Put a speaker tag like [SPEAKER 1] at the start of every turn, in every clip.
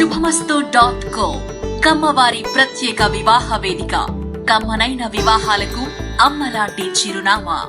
[SPEAKER 1] శుభమస్తు dot co కమ్మవారి ప్రత్యేక వివాహ వేదిక. కమ్మనైన వివాహాలకు అమ్మలాంటి చిరునామా.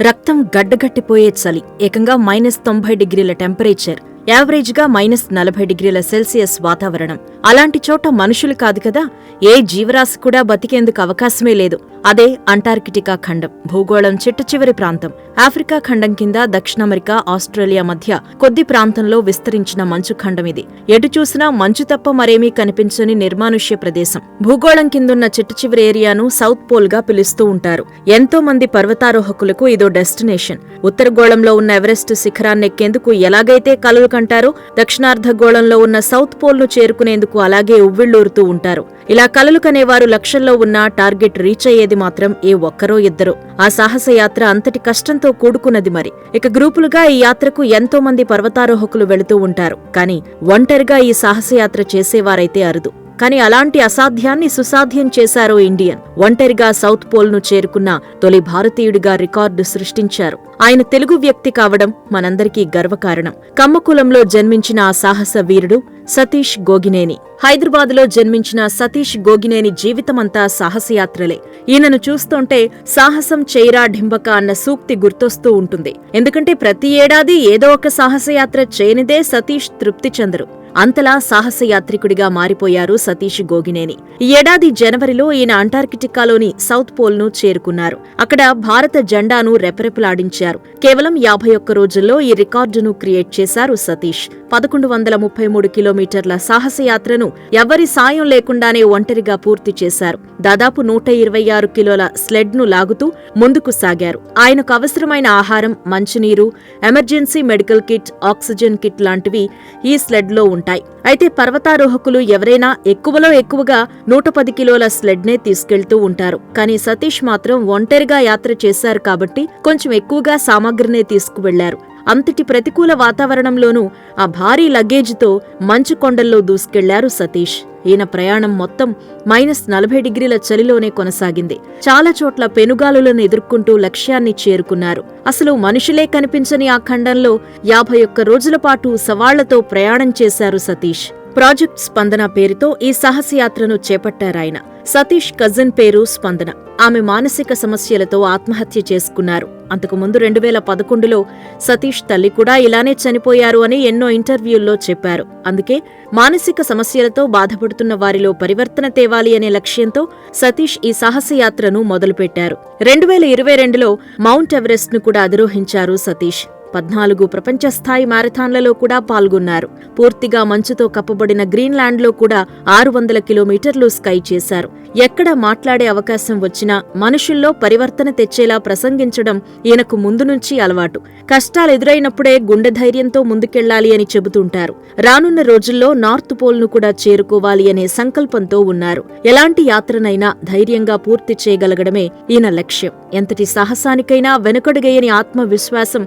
[SPEAKER 2] రక్తం గడ్డగట్టిపోయే చలి ఏకంగా మైనస్ తొంభై డిగ్రీల టెంపరేచర్. యావరేజ్గా మైనస్ నలభై డిగ్రీల సెల్సియస్ వాతావరణం. అలాంటి చోట మనుషులు కాదు కదా ఏ జీవరాశి కూడా బతికేందుకు అవకాశమే లేదు. అదే అంటార్కిటికా ఖండం భూగోళం చిట్ట చివరి ప్రాంతం. ఆఫ్రికా ఖండం కింద దక్షిణ అమెరికా ఆస్ట్రేలియా మధ్య కొద్ది ప్రాంతంలో విస్తరించిన మంచు ఖండం ఇది. ఎటు చూసినా మంచు తప్ప మరేమీ కనిపించని నిర్మానుష్య ప్రదేశం. భూగోళం కిందున్న చిట్ట చివరి ఏరియాను సౌత్ పోల్గా పిలుస్తూ ఉంటారు. ఎంతో మంది పర్వతారోహకులకు ఇదో డెస్టినేషన్. ఉత్తరగోళంలో ఉన్న ఎవరెస్ట్ శిఖరాన్ని ఎక్కేందుకు ఎలాగైతే కలలు దక్షిణార్ధ దక్షిణార్ధగోళంలో ఉన్న సౌత్ పోల్ను చేరుకునేందుకు అలాగే ఉవ్విళ్ళూరుతూ ఉంటారు. ఇలా కలలు కనేవారు లక్షల్లో ఉన్న టార్గెట్ రీచ్ అయ్యేది మాత్రం ఏ ఒక్కరో ఇద్దరు. ఆ సాహసయాత్ర అంతటి కష్టంతో కూడుకున్నది మరి. ఇక గ్రూపులుగా ఈ యాత్రకు ఎంతో మంది పర్వతారోహకులు వెళుతూ ఉంటారు. కానీ ఒంటరిగా ఈ సాహసయాత్ర చేసేవారైతే అరుదు. కానీ అలాంటి అసాధ్యాన్ని సుసాధ్యం చేశారో ఇండియన్. ఒంటరిగా సౌత్ పోల్ను చేరుకున్న తొలి భారతీయుడిగా రికార్డు సృష్టించారు. ఆయన తెలుగు వ్యక్తి కావడం మనందరికీ గర్వకారణం. కమ్మకులంలో జన్మించిన ఆ సాహస వీరుడు సతీష్ గోగినేని. హైదరాబాద్లో జన్మించిన సతీష్ గోగినేని జీవితమంతా సాహసయాత్రలే. ఈయనను చూస్తుంటే సాహసం చేయరా ఢింబక అన్న సూక్తి గుర్తొస్తూ ఉంటుంది. ఎందుకంటే ప్రతి ఏడాది ఏదో ఒక సాహసయాత్ర చేయనిదే సతీష్ తృప్తి చెందరు. అంతలా సాహసయాత్రికుడిగా మారిపోయారు సతీష్ గోగినేని. ఈ ఏడాది జనవరిలో ఈయన అంటార్కిటికాలోని సౌత్ పోల్ను చేరుకున్నారు. అక్కడ భారత జెండాను రెపరెపలాడించారు. కేవలం యాభై ఒక్క రోజుల్లో ఈ రికార్డును క్రియేట్ చేశారు సతీష్. పదకొండు వందల ముప్పై మూడు కిలోమీటర్ల సాహసయాత్రను ఎవరి సాయం లేకుండానే ఒంటరిగా పూర్తి చేశారు. దాదాపు నూట ఇరవై ఆరు కిలోల స్లెడ్ను లాగుతూ ముందుకు సాగారు. ఆయనకు అవసరమైన ఆహారం మంచినీరు emergency medical kit oxygen kit లాంటివి ఈ స్లెడ్లో ఉంటాయి. అయితే పర్వతారోహకులు ఎవరైనా ఎక్కువలో ఎక్కువగా నూట పది కిలోల స్లెడ్నే తీసుకెళ్తూ ఉంటారు. కానీ సతీష్ మాత్రం ఒంటరిగా యాత్ర చేశారు కాబట్టి కొంచెం ఎక్కువగా సామాగ్రినే తీసుకువెళ్ళారు. అంతటి ప్రతికూల వాతావరణంలోనూ ఆ భారీ లగేజ్తో మంచు కొండల్లో దూసుకెళ్ళారు సతీష్. ఈయన ప్రయాణం మొత్తం మైనస్ నలభై డిగ్రీల చలిలోనే కొనసాగింది. చాలా చోట్ల పెనుగాలులను ఎదుర్కొంటూ లక్ష్యాన్ని చేరుకున్నారు. అసలు మనుషులే కనిపించని ఆ ఖండంలో యాభై ఒక్క రోజుల పాటు సవాళ్ళతో ప్రయాణం చేశారు సతీష్. ప్రాజెక్ట్ స్పందన పేరుతో ఈ సాహసయాత్రను చేపట్టారాయన. సతీష్ కజిన్ పేరు స్పందన. ఆమె మానసిక సమస్యలతో ఆత్మహత్య చేసుకున్నారు. అంతకుముందు రెండు వేల పదకొండులో సతీష్ తల్లి కూడా ఇలానే చనిపోయారు అని ఎన్నో ఇంటర్వ్యూల్లో చెప్పారు. అందుకే మానసిక సమస్యలతో బాధపడుతున్న వారిలో పరివర్తన తేవాలి అనే లక్ష్యంతో సతీష్ ఈ సాహసయాత్రను మొదలుపెట్టారు. రెండు వేల ఇరవై రెండులో మౌంట్ ఎవరెస్ట్ను కూడా అధిరోహించారు సతీష్. పద్నాలుగు ప్రపంచ స్థాయి మ్యారథాన్లలో కూడా పాల్గొన్నారు. పూర్తిగా మంచుతో కప్పబడిన గ్రీన్లాండ్లో కూడా ఆరు వందల కిలోమీటర్లు స్కై చేశారు. ఎక్కడ మాట్లాడే అవకాశం వచ్చినా మనుషుల్లో పరివర్తన తెచ్చేలా ప్రసంగించడం ఈయనకు ముందు నుంచి అలవాటు. కష్టాలు ఎదురైనప్పుడే గుండె ధైర్యంతో ముందుకెళ్ళాలి అని చెబుతుంటారు. రానున్న రోజుల్లో నార్త్ పోల్ను కూడా చేరుకోవాలి అనే సంకల్పంతో ఉన్నారు. ఎలాంటి యాత్రనైనా ధైర్యంగా పూర్తి చేయగలగడమే ఈయన లక్ష్యం. ఎంతటి సాహసానికైనా వెనుకడుగేయని ఆత్మవిశ్వాసం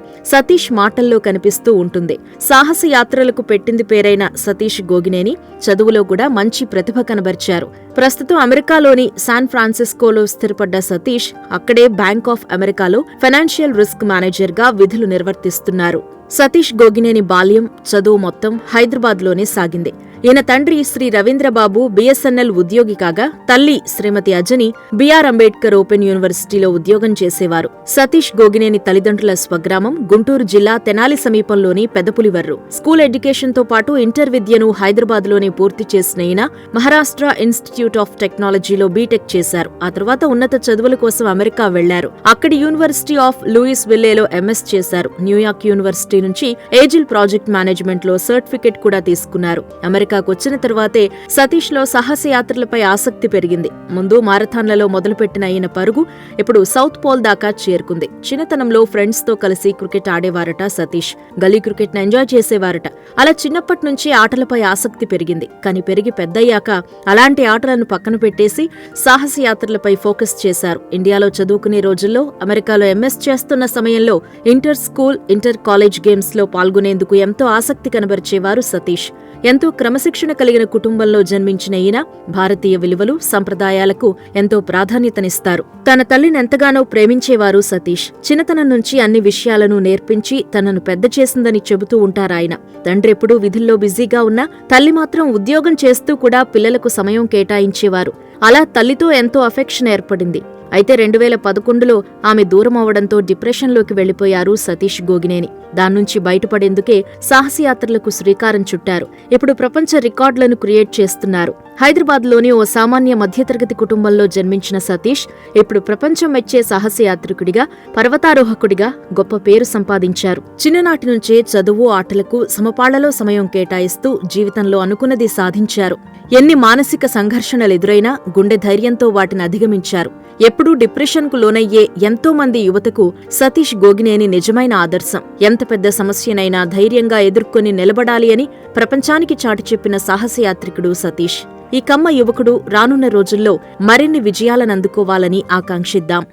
[SPEAKER 2] సతీష్ మాటల్లో కనిపిస్తూ ఉంటుంది. సాహస యాత్రలకు పెట్టింది పేరైన సతీష్ గోగినేని చదువులో కూడా మంచి ప్రతిభ కనబరిచారు. ప్రస్తుతం అమెరికాలోని శాన్ ఫ్రాన్సిస్కోలో స్థిరపడ్డ సతీష్ అక్కడే బ్యాంక్ ఆఫ్ అమెరికాలో ఫైనాన్షియల్ రిస్క్ మేనేజర్గా విధులు నిర్వర్తిస్తున్నారు. సతీష్ గోగినేని బాల్యం చదువు మొత్తం హైదరాబాద్లోనే సాగింది. ఈయన తండ్రి శ్రీ రవీంద్రబాబు బిఎస్ఎన్ఎల్ ఉద్యోగి కాగా తల్లి Shrimati Ajani B R Ambedkar open యూనివర్సిటీలో ఉద్యోగం చేసేవారు. సతీష్ గోగినేని తల్లిదండ్రుల స్వగ్రామం గుంటూరు జిల్లా తెనాలి సమీపంలోని పెదపులివర్రు. స్కూల్ ఎడ్యుకేషన్తో పాటు ఇంటర్ విద్యను హైదరాబాద్లోనే పూర్తి చేసిన ఈయన మహారాష్ట్ర ఇన్స్టిట్యూట్ ఆఫ్ టెక్నాలజీలో బీటెక్ చేశారు. ఆ తర్వాత ఉన్నత చదువుల కోసం అమెరికా వెళ్ళారు. అక్కడి యూనివర్సిటీ ఆఫ్ లూయిస్ విల్లేలో ఎంఎస్ చేశారు. న్యూయార్క్ యూనివర్సిటీ నుంచి ఏజిల్ ప్రాజెక్ట్ మేనేజ్మెంట్లో సర్టిఫికెట్ కూడా తీసుకున్నారు. అమెరికా వచ్చిన తర్వాతే సతీష్లో సాహసయాత్రలపై ఆసక్తి పెరిగింది. ముందు మారథాన్లలో మొదలుపెట్టిన ఈయన పరుగు ఇప్పుడు సౌత్ పోల్ దాకా చేరుకుంది. చిన్నతనంలో ఫ్రెండ్స్తో కలిసి క్రికెట్ ఆడేవారట సతీష్. గలీ క్రికెట్ ఎంజాయ్ చేసేవారట. అలా చిన్నప్పటి నుంచి ఆటలపై ఆసక్తి పెరిగింది. కానీ పెరిగి పెద్దయ్యాక అలాంటి ఆటలను పక్కన పెట్టేసి సాహసయాత్రలపై ఫోకస్ చేశారు. ఇండియాలో చదువుకునే రోజుల్లో అమెరికాలో ఎంఎస్ చేస్తున్న సమయంలో ఇంటర్ స్కూల్ ఇంటర్ కాలేజ్ గేమ్స్లో పాల్గొనేందుకు ఎంతో ఆసక్తి కనబరిచేవారు సతీష్. ఎంతో క్రమశిక్షణ క్రమశిక్షణ కలిగిన కుటుంబంలో జన్మించిన ఈయన భారతీయ విలువలు సంప్రదాయాలకు ఎంతో ప్రాధాన్యతనిస్తారు. తన తల్లిని ఎంతగానో ప్రేమించేవారు సతీష్. చిన్నతనం నుంచి అన్ని విషయాలను నేర్పించి తనను పెద్ద చేసిందని చెబుతూ ఉంటారాయన తండ్రెప్పుడూ విధుల్లో బిజీగా ఉన్నా తల్లి మాత్రం ఉద్యోగం చేస్తూ కూడా పిల్లలకు సమయం కేటాయించేవారు. అలా తల్లితో ఎంతో అఫెక్షన్ ఏర్పడింది. అయితే రెండు వేల పదకొండులో ఆమె దూరం అవడంతో డిప్రెషన్లోకి వెళ్ళిపోయారు సతీష్ గోగినేని. దాన్నుంచి బయటపడేందుకే సాహసయాత్రలకు శ్రీకారం చుట్టారు. ఇప్పుడు ప్రపంచ రికార్డులను క్రియేట్ చేస్తున్నారు. హైదరాబాద్లోని ఓ సామాన్య మధ్యతరగతి కుటుంబంలో జన్మించిన సతీష్ ఇప్పుడు ప్రపంచం మెచ్చే సాహసయాత్రికుడిగా పర్వతారోహకుడిగా గొప్ప పేరు సంపాదించారు. చిన్ననాటి నుంచే చదువు ఆటలకు సమపాళ్ళలో సమయం కేటాయిస్తూ జీవితంలో అనుకున్నది సాధించారు. ఎన్ని మానసిక సంఘర్షణలు ఎదురైనా గుండె ధైర్యంతో వాటిని అధిగమించారు. ఎప్పుడు డిప్రెషన్కు లోనయ్యే ఎంతో మంది యువతకు సతీష్ గోగినేని నిజమైన ఆదర్శం. ఎంత పెద్ద సమస్యనైనా ధైర్యంగా ఎదుర్కొని నిలబడాలి అని ప్రపంచానికి చాటి చెప్పిన సాహసయాత్రికుడు సతీష్. ఈ కమ్మ యువకుడు రానున్న రోజుల్లో మరిన్ని విజయాలను అందుకోవాలని ఆకాంక్షిద్దాం.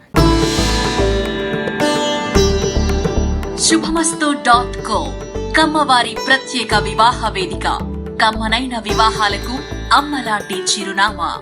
[SPEAKER 1] శుభమస్తు డాట్ కో కమ్మవారి ప్రత్యేక వివాహ వేదిక. కమ్మనైన వివాహాలకు అమ్మలాంటి చిరునామా.